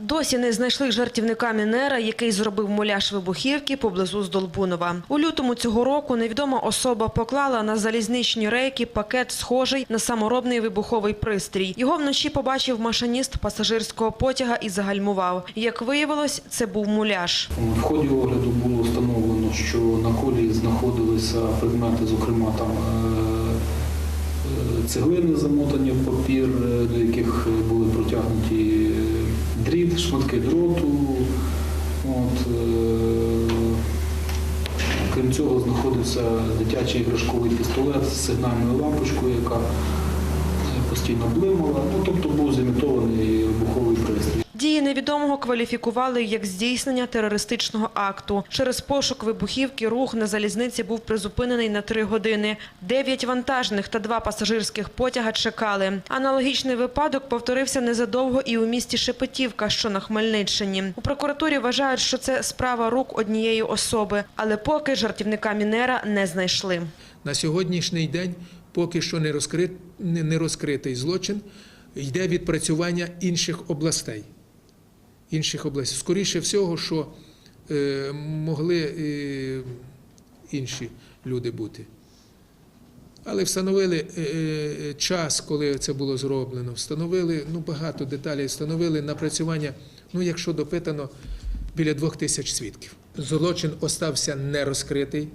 Досі не знайшли жартівника Мінера, який зробив муляж вибухівки поблизу Здолбунова. У лютому цього року невідома особа поклала на залізничні рейки пакет, схожий на саморобний вибуховий пристрій. Його вночі побачив машиніст пасажирського потяга і загальмував. Як виявилось, це був муляж. В ході огляду було встановлено, що на колії знаходилися предмети, зокрема там е, е, цеглини замотані в папір, шматки дроту. От, е, Крім цього, знаходився дитячий іграшковий пістолет з сигнальною лампочкою, яка постійно блимала. Ну, тобто був зімітований вибуховий пристрій. Дії невідомого кваліфікували як здійснення терористичного акту. Через пошук вибухівки рух на залізниці був призупинений на три години. Дев'ять вантажних та два пасажирських потяга чекали. Аналогічний випадок повторився незадовго і у місті Шепетівка, що на Хмельниччині. У прокуратурі вважають, що це справа рук однієї особи, але поки жартівника Мінера не знайшли. На сьогоднішній день поки що не, розкрит, не не розкритий злочин, йде відпрацювання інших областей. Інших областей. Скоріше всього, що е, могли е, інші люди бути. Але встановили е, час, коли це було зроблено, встановили ну, багато деталей, встановили напрацювання, ну, якщо допитано, біля двох тисяч свідків. Злочин остався не розкритий,